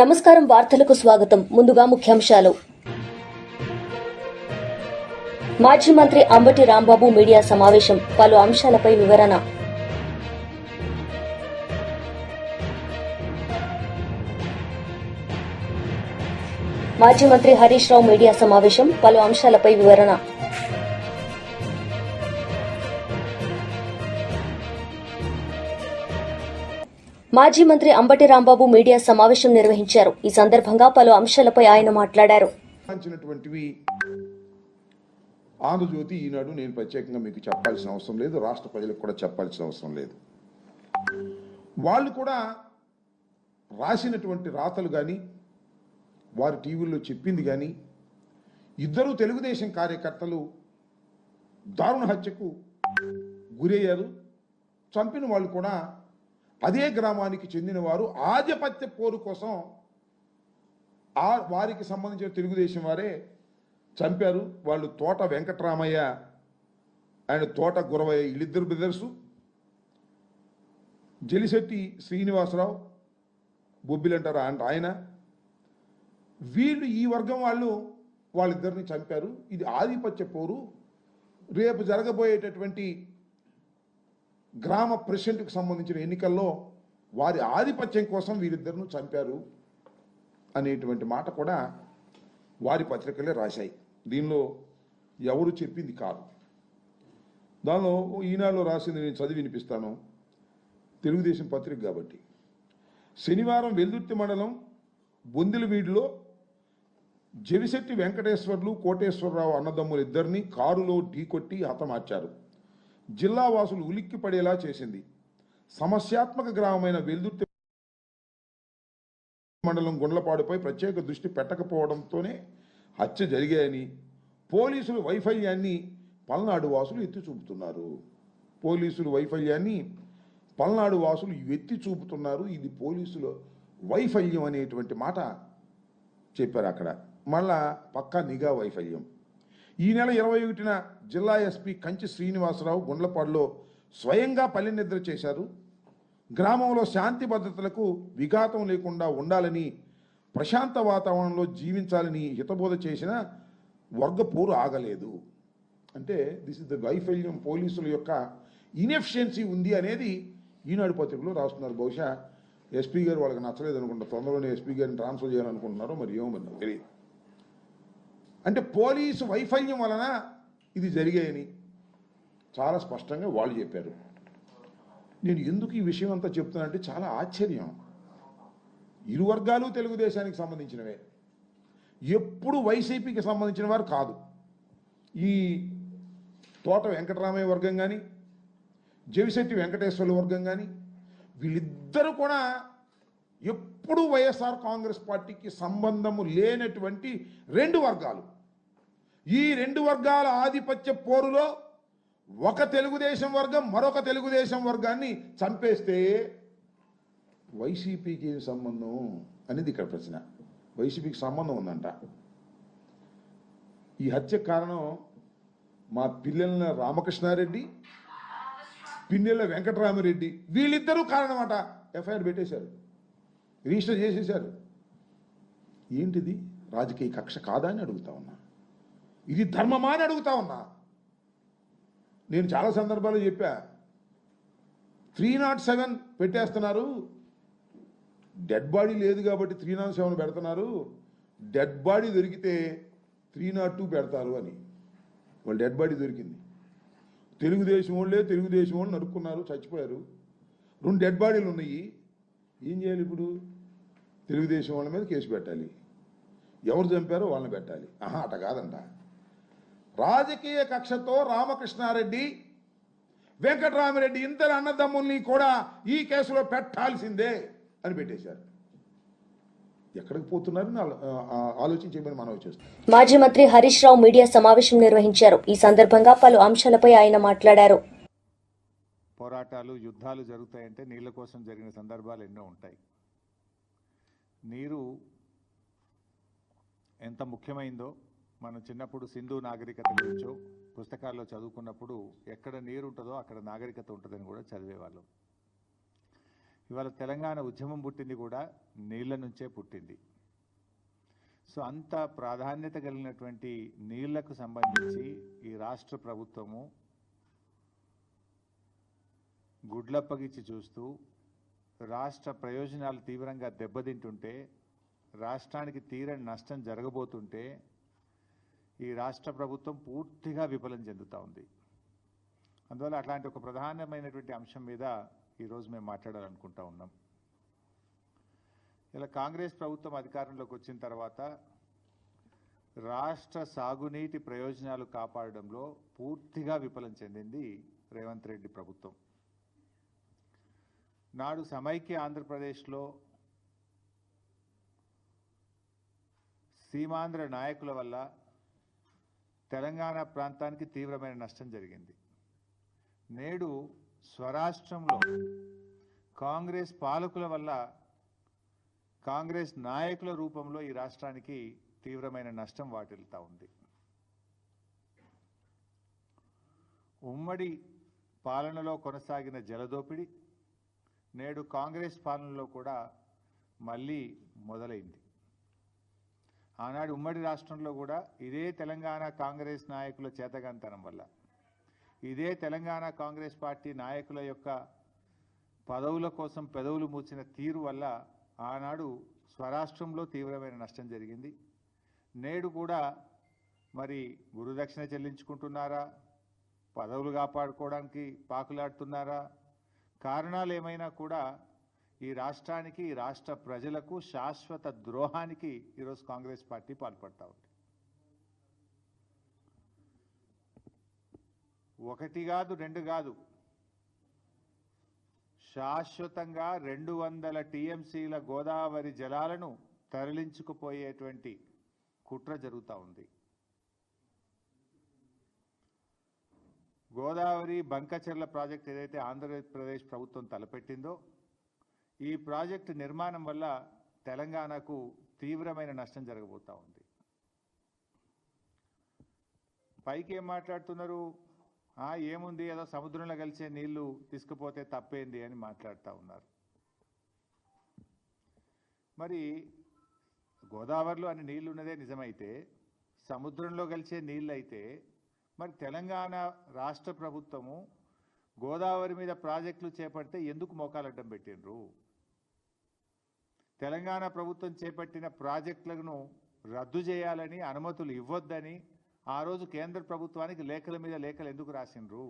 నమస్కారం వార్తలకు స్వాగతం ముందుగా ముఖ్యాంశాలు మాజీ మంత్రి అంబటి రాంబాబు మీడియా సమావేశం పలు అంశాలపై వివరణ మాజీ మంత్రి హరీష్ రావు మీడియా సమావేశం పలు అంశాలపై వివరణ మాజీ మంత్రి అంబటి రాంబాబు మీడియా సమావేశం నిర్వహించారు ఈ సందర్భంగా పలు అంశాలపై ఆయన మాట్లాడారు ఆంధ్రజ్యోతి ఈనాడు నేను ప్రత్యేకంగా మీకు చెప్పాల్సిన అవసరం లేదు రాష్ట్ర ప్రజలకు కూడా చెప్పాల్సిన అవసరం లేదు వాళ్ళు కూడా రాసినటువంటి రాతలు కానీ వారు టీవీల్లో చెప్పింది కానీ ఇద్దరు తెలుగుదేశం కార్యకర్తలు దారుణ హత్యకు గురయ్యారు చంపిన వాళ్ళు కూడా అదే గ్రామానికి చెందినవారు ఆధిపత్య పోరు కోసం ఆ వారికి సంబంధించిన తెలుగుదేశం వారే చంపారు వాళ్ళు తోట వెంకటరామయ్య ఆయన తోట గురవయ్య వీళ్ళిద్దరు బ్రదర్సు జలిశెట్టి శ్రీనివాసరావు బొబ్బిలు అంటారు ఆయన వీళ్ళు ఈ వర్గం వాళ్ళు వాళ్ళిద్దరిని చంపారు ఇది ఆధిపత్య పోరు రేపు జరగబోయేటటువంటి గ్రామ ప్రెసిడెంట్కి సంబంధించిన ఎన్నికల్లో వారి ఆధిపత్యం కోసం వీరిద్దరిను చంపారు అనేటువంటి మాట కూడా వారి పత్రికలే రాశాయి దీనిలో ఎవరు చెప్పింది కాదు దానిలో ఈనాడులో రాసింది నేను చదివి వినిపిస్తాను తెలుగుదేశం పత్రిక కాబట్టి శనివారం వెల్దుర్తి మండలం బొందిలవీడిలో జవిశెట్టి వెంకటేశ్వర్లు కోటేశ్వరరావు అన్నదమ్ములు ఇద్దరిని కారులో ఢీకొట్టి హతమార్చారు జిల్లా వాసులు ఉలిక్కి పడేలా చేసింది సమస్యాత్మక గ్రామమైన వెల్దుర్తి మండలం గుండ్లపాడుపై ప్రత్యేక దృష్టి పెట్టకపోవడంతోనే హత్య జరిగాయని పోలీసులు వైఫల్యాన్ని పల్నాడు వాసులు ఎత్తి చూపుతున్నారు పోలీసులు వైఫల్యాన్ని పల్నాడు వాసులు ఎత్తి చూపుతున్నారు ఇది పోలీసుల వైఫల్యం అనేటువంటి మాట చెప్పారు అక్కడ మళ్ళా పక్కా నిఘా వైఫల్యం ఈ నెల ఇరవై ఒకటిన జిల్లా ఎస్పీ కంచి శ్రీనివాసరావు గుండ్లపాడులో స్వయంగా పల్లె నిద్ర చేశారు గ్రామంలో శాంతి భద్రతలకు విఘాతం లేకుండా ఉండాలని ప్రశాంత వాతావరణంలో జీవించాలని హితబోధ చేసిన వర్గపోరు ఆగలేదు అంటే దిస్ ఇస్ ద వైఫల్యం పోలీసుల యొక్క ఇన్ఎఫిషియన్సీ ఉంది అనేది ఈనాడు పత్రికలో రాస్తున్నారు బహుశా ఎస్పీ గారు వాళ్ళకి నచ్చలేదు అనుకుంటారు తొందరలోనే ఎస్పీ గారిని ట్రాన్స్ఫర్ చేయాలనుకుంటున్నారో మరి ఏమో మరి తెలియదు అంటే పోలీసు వైఫల్యం వలన ఇది జరిగాయని చాలా స్పష్టంగా వాళ్ళు చెప్పారు నేను ఎందుకు ఈ విషయం అంతా చెప్తున్నానంటే చాలా ఆశ్చర్యం ఇరు వర్గాలు తెలుగుదేశానికి సంబంధించినవే ఎప్పుడు వైసీపీకి సంబంధించిన వారు కాదు ఈ తోట వెంకటరామయ్య వర్గం కానీ జవిశెట్టి వెంకటేశ్వర్ల వర్గం కానీ వీళ్ళిద్దరూ కూడా ఎప్పుడు వైఎస్ఆర్ కాంగ్రెస్ పార్టీకి సంబంధము లేనటువంటి రెండు వర్గాలు ఈ రెండు వర్గాల ఆధిపత్య పోరులో ఒక తెలుగుదేశం వర్గం మరొక తెలుగుదేశం వర్గాన్ని చంపేస్తే వైసీపీకి ఏం సంబంధం అనేది ఇక్కడ ప్రశ్న వైసీపీకి సంబంధం ఉందంట ఈ హత్య కారణం మా పిల్లల రామకృష్ణారెడ్డి పిన్నెల వెంకటరామరెడ్డి వీళ్ళిద్దరూ కారణం అట ఎఫ్ఐఆర్ పెట్టేశారు రిజిస్టర్ చేసేశారు ఏంటిది రాజకీయ కక్ష కాదా అని అడుగుతా ఉన్నా ఇది ధర్మమా అని అడుగుతా ఉన్నా నేను చాలా సందర్భాలు చెప్పా త్రీ నాట్ సెవెన్ పెట్టేస్తున్నారు డెడ్ బాడీ లేదు కాబట్టి త్రీ నాట్ సెవెన్ పెడుతున్నారు డెడ్ బాడీ దొరికితే త్రీ నాట్ టూ పెడతారు అని వాళ్ళు డెడ్ బాడీ దొరికింది తెలుగుదేశం వాళ్ళే తెలుగుదేశం వాళ్ళు నడుపుకున్నారు చచ్చిపోయారు రెండు డెడ్ బాడీలు ఉన్నాయి ఏం చేయాలి ఇప్పుడు తెలుగుదేశం వాళ్ళ మీద కేసు పెట్టాలి ఎవరు చంపారో వాళ్ళని పెట్టాలి ఆహా అట కాదంట రాజకీయ కక్షతో రామకృష్ణారెడ్డి వెంకటరామిరెడ్డి ఇద్దరు అన్నదమ్ముల్ని కూడా ఈ కేసులో పెట్టాల్సిందే అని పెట్టేశారు ఎక్కడికి పోతున్నారు మాజీ మంత్రి హరీష్ రావు మీడియా సమావేశం నిర్వహించారు ఈ సందర్భంగా పలు అంశాలపై ఆయన మాట్లాడారు పోరాటాలు యుద్ధాలు జరుగుతాయంటే నీళ్ళ కోసం జరిగిన సందర్భాలు ఎన్నో ఉంటాయి నీరు ఎంత ముఖ్యమైందో మనం చిన్నప్పుడు సింధు నాగరికత గురించో పుస్తకాల్లో చదువుకున్నప్పుడు ఎక్కడ నీరు ఉంటుందో అక్కడ నాగరికత ఉంటుందని కూడా చదివేవాళ్ళం ఇవాళ తెలంగాణ ఉద్యమం పుట్టింది కూడా నీళ్ల నుంచే పుట్టింది సో అంత ప్రాధాన్యత కలిగినటువంటి నీళ్లకు సంబంధించి ఈ రాష్ట్ర ప్రభుత్వము గుడ్లప్పగిచ్చి చూస్తూ రాష్ట్ర ప్రయోజనాలు తీవ్రంగా దెబ్బతింటుంటే రాష్ట్రానికి తీరని నష్టం జరగబోతుంటే ఈ రాష్ట్ర ప్రభుత్వం పూర్తిగా విఫలం చెందుతూ ఉంది అందువల్ల అట్లాంటి ఒక ప్రధానమైనటువంటి అంశం మీద ఈరోజు మేము మాట్లాడాలనుకుంటా ఉన్నాం ఇలా కాంగ్రెస్ ప్రభుత్వం అధికారంలోకి వచ్చిన తర్వాత రాష్ట్ర సాగునీటి ప్రయోజనాలు కాపాడడంలో పూర్తిగా విఫలం చెందింది రేవంత్ రెడ్డి ప్రభుత్వం నాడు సమైక్య ఆంధ్రప్రదేశ్లో సీమాంధ్ర నాయకుల వల్ల తెలంగాణ ప్రాంతానికి తీవ్రమైన నష్టం జరిగింది నేడు స్వరాష్ట్రంలో కాంగ్రెస్ పాలకుల వల్ల కాంగ్రెస్ నాయకుల రూపంలో ఈ రాష్ట్రానికి తీవ్రమైన నష్టం వాటిల్తా ఉంది ఉమ్మడి పాలనలో కొనసాగిన జలదోపిడి నేడు కాంగ్రెస్ పాలనలో కూడా మళ్ళీ మొదలైంది ఆనాడు ఉమ్మడి రాష్ట్రంలో కూడా ఇదే తెలంగాణ కాంగ్రెస్ నాయకుల చేతగంతనం వల్ల ఇదే తెలంగాణ కాంగ్రెస్ పార్టీ నాయకుల యొక్క పదవుల కోసం పెదవులు మూచిన తీరు వల్ల ఆనాడు స్వరాష్ట్రంలో తీవ్రమైన నష్టం జరిగింది నేడు కూడా మరి గురుదక్షిణ చెల్లించుకుంటున్నారా పదవులు కాపాడుకోవడానికి పాకులాడుతున్నారా కారణాలు ఏమైనా కూడా ఈ రాష్ట్రానికి ఈ రాష్ట్ర ప్రజలకు శాశ్వత ద్రోహానికి ఈరోజు కాంగ్రెస్ పార్టీ పాల్పడతా ఉంది ఒకటి కాదు రెండు కాదు శాశ్వతంగా రెండు వందల టీఎంసీల గోదావరి జలాలను తరలించుకుపోయేటువంటి కుట్ర జరుగుతూ ఉంది గోదావరి బంకచెర్ల ప్రాజెక్ట్ ఏదైతే ఆంధ్రప్రదేశ్ ప్రభుత్వం తలపెట్టిందో ఈ ప్రాజెక్టు నిర్మాణం వల్ల తెలంగాణకు తీవ్రమైన నష్టం జరగబోతూ ఉంది పైకి ఏం మాట్లాడుతున్నారు ఏముంది ఏదో సముద్రంలో కలిసే నీళ్లు తీసుకుపోతే తప్పేంది అని మాట్లాడుతూ ఉన్నారు మరి గోదావరిలో అన్ని నీళ్లు ఉన్నదే నిజమైతే సముద్రంలో కలిసే నీళ్ళు అయితే మరి తెలంగాణ రాష్ట్ర ప్రభుత్వము గోదావరి మీద ప్రాజెక్టులు చేపడితే ఎందుకు మోకాలడ్డం పెట్టినరు తెలంగాణ ప్రభుత్వం చేపట్టిన ప్రాజెక్టులను రద్దు చేయాలని అనుమతులు ఇవ్వద్దని ఆ రోజు కేంద్ర ప్రభుత్వానికి లేఖల మీద లేఖలు ఎందుకు రాసిండ్రు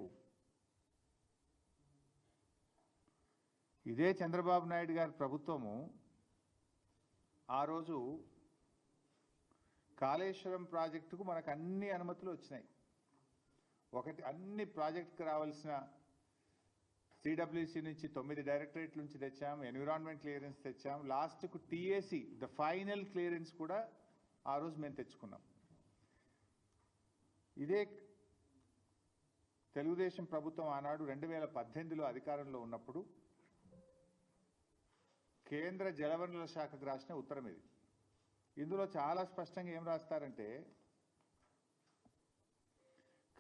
ఇదే చంద్రబాబు నాయుడు గారి ప్రభుత్వము ఆ రోజు కాళేశ్వరం ప్రాజెక్టుకు మనకు అన్ని అనుమతులు వచ్చినాయి ఒకటి అన్ని ప్రాజెక్టుకు రావాల్సిన సిడబ్ల్యూసి నుంచి తొమ్మిది డైరెక్టరేట్ నుంచి తెచ్చాం ఎన్విరాన్మెంట్ క్లియరెన్స్ తెచ్చాం లాస్ట్కు టీఏసీ ద ఫైనల్ క్లియరెన్స్ కూడా ఆ రోజు మేము తెచ్చుకున్నాం ఇదే తెలుగుదేశం ప్రభుత్వం ఆనాడు రెండు వేల పద్దెనిమిదిలో అధికారంలో ఉన్నప్పుడు కేంద్ర జలవనరుల శాఖకు రాసిన ఉత్తరం ఇది ఇందులో చాలా స్పష్టంగా ఏం రాస్తారంటే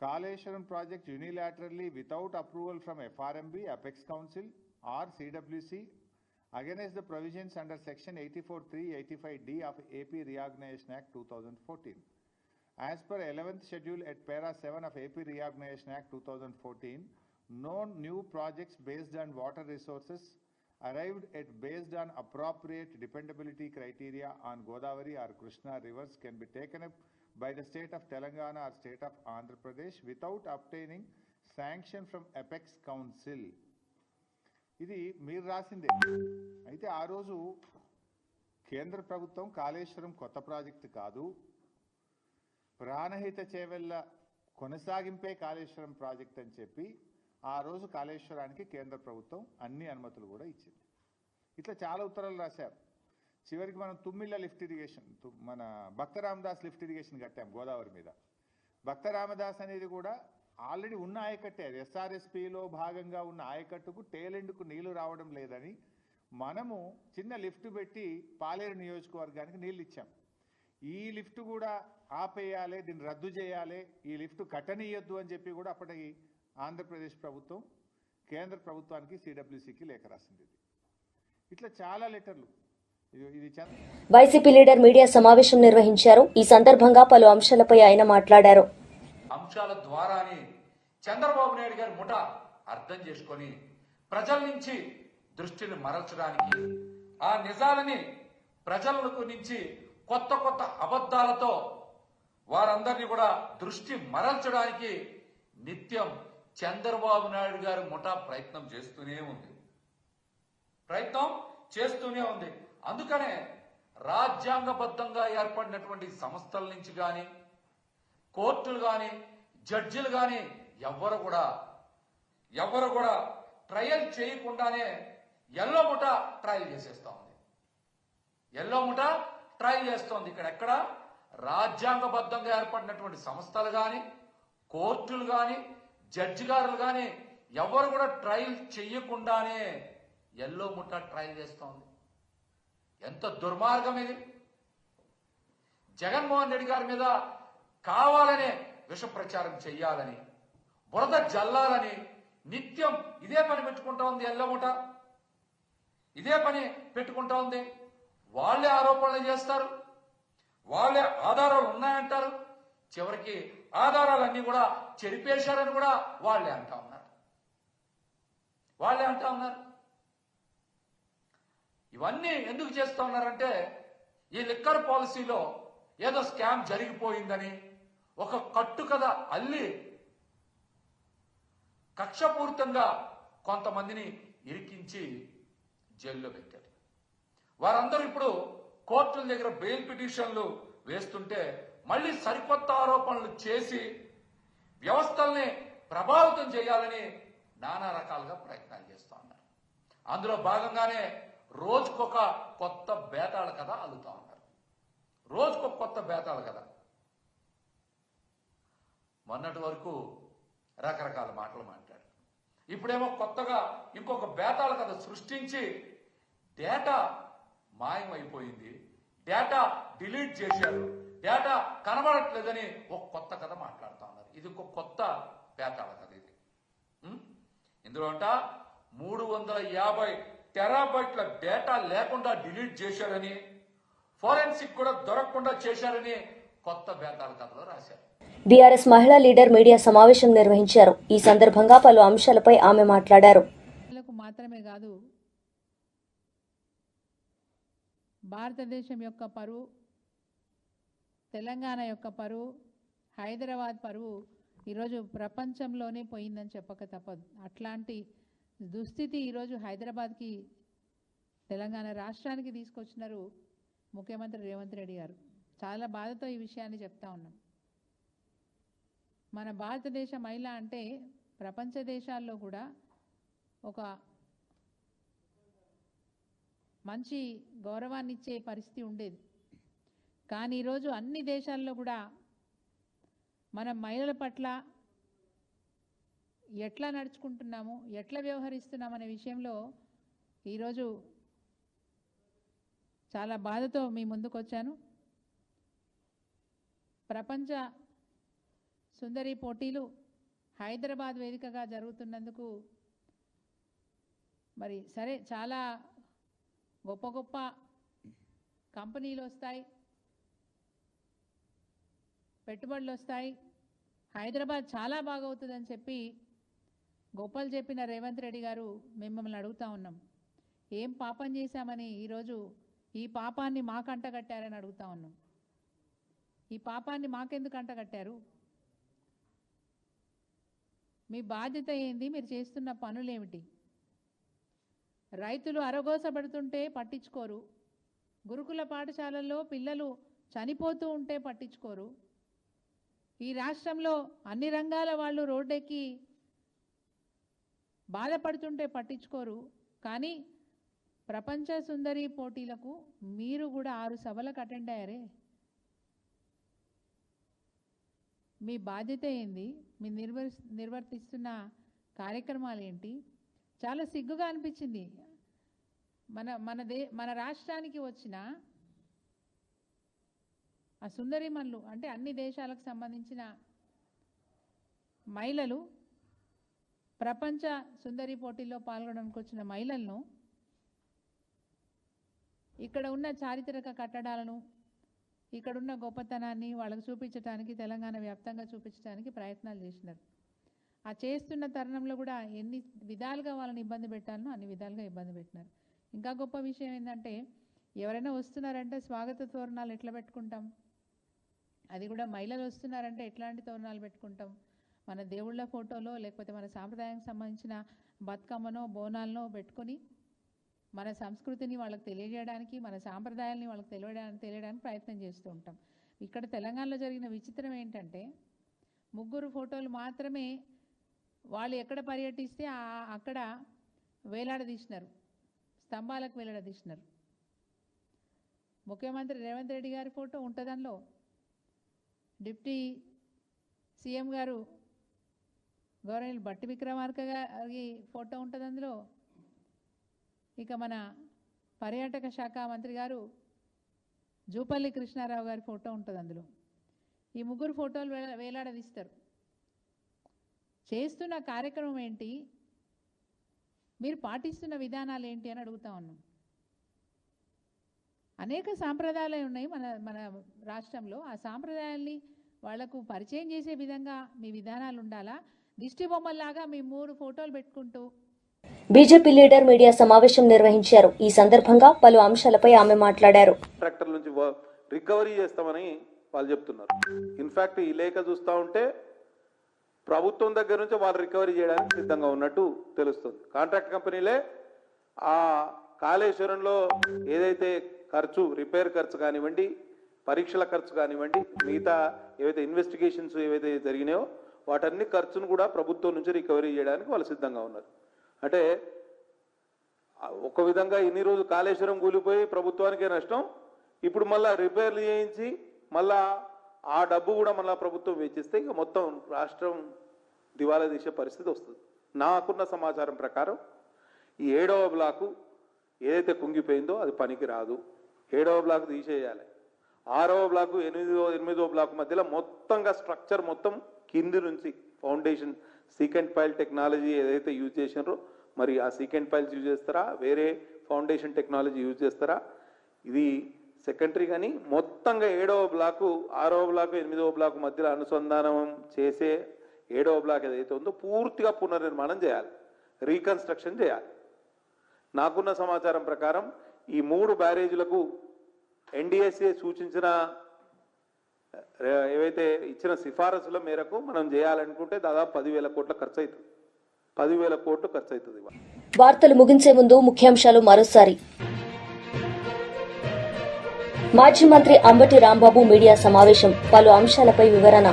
Kaleshwaram project unilaterally without approval from FRMB, Apex Council or CWC against the provisions under Section 84(3), 85(d) of AP Reorganization Act 2014. As per 11th Schedule at Para 7 of AP Reorganization Act 2014, no new projects based on water resources arrived at based on appropriate dependability criteria on Godavari or Krishna rivers can be taken up by the state of Telangana or state of Andhra Pradesh without obtaining sanction from council ఇది మీరు రాసిందే అయితే ఆ రోజు కేంద్ర ప్రభుత్వం కాళేశ్వరం కొత్త project కాదు ప్రాణహిత చేవెళ్ళ కొనసాగింపే కాళేశ్వరం ప్రాజెక్ట్ అని చెప్పి ఆ రోజు కాళేశ్వరానికి కేంద్ర ప్రభుత్వం అన్ని అనుమతులు కూడా ఇచ్చింది ఇట్లా చాలా ఉత్తరాలు రాశారు చివరికి మనం తుమ్మిళ్ళ లిఫ్ట్ ఇరిగేషన్ మన భక్త రామదాస్ లిఫ్ట్ ఇరిగేషన్ కట్టాం గోదావరి మీద భక్త రామదాస్ అనేది కూడా ఆల్రెడీ ఉన్న ఆయకట్టే అది ఎస్ఆర్ఎస్పిలో భాగంగా ఉన్న ఆయకట్టుకు టేలెండ్కు నీళ్లు రావడం లేదని మనము చిన్న లిఫ్ట్ పెట్టి పాలేరు నియోజకవర్గానికి నీళ్ళు ఇచ్చాం ఈ లిఫ్ట్ కూడా ఆపేయాలి దీన్ని రద్దు చేయాలి ఈ లిఫ్ట్ కట్టనీయొద్దు అని చెప్పి కూడా అప్పటికి ఆంధ్రప్రదేశ్ ప్రభుత్వం కేంద్ర ప్రభుత్వానికి సిడబ్ల్యూసికి లేఖ రాసింది ఇట్లా చాలా లెటర్లు వైసీపీ లీడర్ మీడియా సమావేశం నిర్వహించారు ఈ సందర్భంగా పలు అంశాలపై ఆయన మాట్లాడారు అంశాల ద్వారానే చంద్రబాబు నాయుడు గారి ముఠ అర్థం చేసుకొని ప్రజల నుంచి దృష్టిని మరల్చడానికి ఆ నిజాలని ప్రజలకు నుంచి కొత్త కొత్త అబద్ధాలతో వారందరినీ కూడా దృష్టి మరల్చడానికి నిత్యం చంద్రబాబు నాయుడు గారి ముఠా ప్రయత్నం చేస్తూనే ఉంది ప్రయత్నం చేస్తూనే ఉంది అందుకనే రాజ్యాంగబద్ధంగా ఏర్పడినటువంటి సంస్థల నుంచి కానీ కోర్టులు కానీ జడ్జిలు కానీ ఎవ్వరు కూడా ఎవ్వరు కూడా ట్రయల్ చేయకుండానే ఎల్లో ముఠ ట్రయల్ చేసేస్తా ఉంది ఎల్లో ముఠ ట్రయల్ చేస్తోంది ఇక్కడ ఎక్కడ రాజ్యాంగబద్ధంగా ఏర్పడినటువంటి సంస్థలు కానీ కోర్టులు కానీ జడ్జి గారులు కానీ ఎవరు కూడా ట్రయల్ చేయకుండానే ఎల్లో ముఠ ట్రయల్ చేస్తోంది ఎంత దుర్మార్గం ఇది జగన్మోహన్ రెడ్డి గారి మీద కావాలనే విష ప్రచారం చెయ్యాలని బురద జల్లాలని నిత్యం ఇదే పని పెట్టుకుంటా ఉంది ఎల్లమూట ఇదే పని పెట్టుకుంటా ఉంది వాళ్లే ఆరోపణలు చేస్తారు వాళ్లే ఆధారాలు ఉన్నాయంటారు చివరికి ఆధారాలన్నీ కూడా చెరిపేశారని కూడా వాళ్లే అంటా ఉన్నారు వాళ్లే అంటా ఉన్నారు ఇవన్నీ ఎందుకు చేస్తా ఉన్నారంటే ఈ లిక్కర్ పాలసీలో ఏదో స్కామ్ జరిగిపోయిందని ఒక కట్టు కథ అల్లి కక్షపూరితంగా కొంతమందిని ఇరికించి జైల్లో పెట్టారు వారందరూ ఇప్పుడు కోర్టుల దగ్గర బెయిల్ పిటిషన్లు వేస్తుంటే మళ్ళీ సరికొత్త ఆరోపణలు చేసి వ్యవస్థల్ని ప్రభావితం చేయాలని నానా రకాలుగా ప్రయత్నాలు చేస్తూ ఉన్నారు అందులో భాగంగానే రోజుకొక కొత్త బేతాళ కథ అల్లుతా ఉన్నారు రోజుకొక కొత్త బేతాళ కథ మొన్నటి వరకు రకరకాల మాటలు మాట్లాడారు ఇప్పుడేమో కొత్తగా ఇంకొక బేతాళ కథ సృష్టించి డేటా మాయమైపోయింది డేటా డిలీట్ చేశారు డేటా కనబడట్లేదని ఒక కొత్త కథ మాట్లాడుతూ ఉన్నారు ఇది ఒక కొత్త బేతాళ కథ ఇది ఇందులో అంట మూడు వందల యాభై టెరాబైట్ల డేటా లేకుండా డిలీట్ చేశారని ఫోరెన్సిక్ కూడా దొరకకుండా చేశారని కొత్త వేదాల కథలో రాశారు బీఆర్ఎస్ మహిళా లీడర్ మీడియా సమావేశం నిర్వహించారు ఈ సందర్భంగా పలు అంశాలపై ఆమె మాట్లాడారు మాత్రమే కాదు భారతదేశం యొక్క పరువు తెలంగాణ యొక్క పరువు హైదరాబాద్ పరువు ఈరోజు ప్రపంచంలోనే పోయిందని చెప్పక తప్పదు అట్లాంటి దుస్థితి ఈరోజు హైదరాబాద్కి తెలంగాణ రాష్ట్రానికి తీసుకొచ్చినారు ముఖ్యమంత్రి రేవంత్ రెడ్డి గారు చాలా బాధతో ఈ విషయాన్ని చెప్తా ఉన్నాం మన భారతదేశ మహిళ అంటే ప్రపంచ దేశాల్లో కూడా ఒక మంచి గౌరవాన్ని ఇచ్చే పరిస్థితి ఉండేది కానీ ఈరోజు అన్ని దేశాల్లో కూడా మన మహిళల పట్ల ఎట్లా నడుచుకుంటున్నాము ఎట్లా వ్యవహరిస్తున్నాము అనే విషయంలో ఈరోజు చాలా బాధతో మీ ముందుకు వచ్చాను ప్రపంచ సుందరి పోటీలు హైదరాబాద్ వేదికగా జరుగుతున్నందుకు మరి సరే చాలా గొప్ప గొప్ప కంపెనీలు వస్తాయి పెట్టుబడులు వస్తాయి హైదరాబాద్ చాలా బాగవుతుందని చెప్పి గోపాల్ చెప్పిన రేవంత్ రెడ్డి గారు మిమ్మల్ని అడుగుతా ఉన్నాం ఏం పాపం చేశామని ఈరోజు ఈ పాపాన్ని మాకంటగట్టారని అడుగుతా ఉన్నాం ఈ పాపాన్ని మాకెందుకు అంటగట్టారు మీ బాధ్యత ఏంది మీరు చేస్తున్న పనులేమిటి రైతులు అరగోసబడుతుంటే పట్టించుకోరు గురుకుల పాఠశాలల్లో పిల్లలు చనిపోతూ ఉంటే పట్టించుకోరు ఈ రాష్ట్రంలో అన్ని రంగాల వాళ్ళు రోడ్డెక్కి బాధపడుతుంటే పట్టించుకోరు కానీ ప్రపంచ సుందరి పోటీలకు మీరు కూడా ఆరు సభలకు అటెండ్ అయ్యారే మీ బాధ్యత ఏంది మీ నిర్వర్ నిర్వర్తిస్తున్న కార్యక్రమాలు ఏంటి చాలా సిగ్గుగా అనిపించింది మన మన దే మన రాష్ట్రానికి వచ్చిన ఆ సుందరిమన్లు అంటే అన్ని దేశాలకు సంబంధించిన మహిళలు ప్రపంచ సుందరి పోటీల్లో పాల్గొనడానికి వచ్చిన మహిళలను ఇక్కడ ఉన్న చారిత్రక కట్టడాలను ఇక్కడున్న గొప్పతనాన్ని వాళ్ళకు చూపించడానికి తెలంగాణ వ్యాప్తంగా చూపించడానికి ప్రయత్నాలు చేసినారు ఆ చేస్తున్న తరుణంలో కూడా ఎన్ని విధాలుగా వాళ్ళని ఇబ్బంది పెట్టాలనో అన్ని విధాలుగా ఇబ్బంది పెట్టినారు ఇంకా గొప్ప విషయం ఏంటంటే ఎవరైనా వస్తున్నారంటే స్వాగత తోరణాలు ఎట్లా పెట్టుకుంటాం అది కూడా మహిళలు వస్తున్నారంటే ఎట్లాంటి తోరణాలు పెట్టుకుంటాం మన దేవుళ్ళ ఫోటోలో లేకపోతే మన సాంప్రదాయానికి సంబంధించిన బతుకమ్మనో బోనాలనో పెట్టుకొని మన సంస్కృతిని వాళ్ళకి తెలియజేయడానికి మన సాంప్రదాయాలని వాళ్ళకి తెలియడానికి తెలియడానికి ప్రయత్నం చేస్తూ ఉంటాం ఇక్కడ తెలంగాణలో జరిగిన విచిత్రం ఏంటంటే ముగ్గురు ఫోటోలు మాత్రమే వాళ్ళు ఎక్కడ పర్యటిస్తే అక్కడ వేలాడదీసినారు స్తంభాలకు వేలాడదీసినారు ముఖ్యమంత్రి రేవంత్ రెడ్డి గారి ఫోటో ఉంటుంది డిప్టీ సీఎం గారు గౌరవులు బట్టి విక్రమార్క గారి ఫోటో ఉంటుంది అందులో ఇక మన పర్యాటక శాఖ మంత్రి గారు జూపల్లి కృష్ణారావు గారి ఫోటో ఉంటుంది అందులో ఈ ముగ్గురు ఫోటోలు వేలాడదీస్తారు చేస్తున్న కార్యక్రమం ఏంటి మీరు పాటిస్తున్న విధానాలు ఏంటి అని అడుగుతా ఉన్నాం అనేక సాంప్రదాయాలు ఉన్నాయి మన మన రాష్ట్రంలో ఆ సాంప్రదాయాల్ని వాళ్లకు పరిచయం చేసే విధంగా మీ విధానాలు ఉండాలా దిష్టి బొమ్మల్లాగా మీ మూడు ఫోటోలు పెట్టుకుంటూ బీజేపీ లీడర్ మీడియా సమావేశం నిర్వహించారు ఈ సందర్భంగా పలు అంశాలపై ఆమె మాట్లాడారు ట్రాక్టర్ నుంచి రికవరీ చేస్తామని వాళ్ళు చెప్తున్నారు ఇన్ఫాక్ట్ ఈ లేఖ చూస్తూ ఉంటే ప్రభుత్వం దగ్గర నుంచి వాళ్ళు రికవరీ చేయడానికి సిద్ధంగా ఉన్నట్టు తెలుస్తుంది కాంట్రాక్ట్ కంపెనీలే ఆ కాళేశ్వరంలో ఏదైతే ఖర్చు రిపేర్ ఖర్చు కానివ్వండి పరీక్షల ఖర్చు కానివ్వండి మిగతా ఏవైతే ఇన్వెస్టిగేషన్స్ ఏవైతే జరిగినాయో వాటన్ని ఖర్చును కూడా ప్రభుత్వం నుంచి రికవరీ చేయడానికి వాళ్ళు సిద్ధంగా ఉన్నారు అంటే ఒక విధంగా ఇన్ని రోజు కాళేశ్వరం కూలిపోయి ప్రభుత్వానికే నష్టం ఇప్పుడు మళ్ళా రిపేర్లు చేయించి మళ్ళా ఆ డబ్బు కూడా మళ్ళీ ప్రభుత్వం వేచిస్తే ఇక మొత్తం రాష్ట్రం దివాలా తీసే పరిస్థితి వస్తుంది నాకున్న సమాచారం ప్రకారం ఈ ఏడవ బ్లాకు ఏదైతే కుంగిపోయిందో అది పనికి రాదు ఏడవ బ్లాక్ తీసేయాలి ఆరవ బ్లాక్ ఎనిమిదో ఎనిమిదో బ్లాక్ మధ్యలో మొత్తంగా స్ట్రక్చర్ మొత్తం కింది నుంచి ఫౌండేషన్ సీకెంట్ ఫైల్ టెక్నాలజీ ఏదైతే యూజ్ చేసినారో మరి ఆ సీకెంట్ ఫైల్స్ యూజ్ చేస్తారా వేరే ఫౌండేషన్ టెక్నాలజీ యూజ్ చేస్తారా ఇది సెకండరీ కానీ మొత్తంగా ఏడవ బ్లాకు ఆరవ బ్లాకు ఎనిమిదవ బ్లాక్ మధ్యలో అనుసంధానం చేసే ఏడవ బ్లాక్ ఏదైతే ఉందో పూర్తిగా పునర్నిర్మాణం చేయాలి రీకన్స్ట్రక్షన్ చేయాలి నాకున్న సమాచారం ప్రకారం ఈ మూడు బ్యారేజీలకు ఎన్డిఎస్ఏ సూచించిన ఏవైతే ఇచ్చిన సిఫారసుల మేరకు మనం చేయాలనుకుంటే దాదాపు పదివేల కోట్ల ఖర్చు అవుతుంది పదివేల కోట్లు ఖర్చు అవుతుంది వార్తలు ముగించే ముందు ముఖ్యాంశాలు మరోసారి మాజీ మంత్రి అంబటి రాంబాబు మీడియా సమావేశం పలు అంశాలపై వివరణ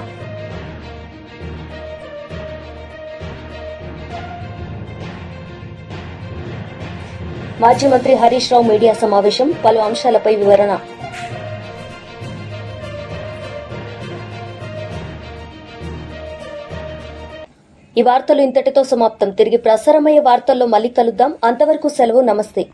మాజీ మంత్రి హరీష్ రావు మీడియా సమావేశం పలు అంశాలపై వివరణ ఈ వార్తలు ఇంతటితో సమాప్తం తిరిగి ప్రసారమయ్యే వార్తల్లో మళ్ళీ కలుద్దాం అంతవరకు సెలవు నమస్తే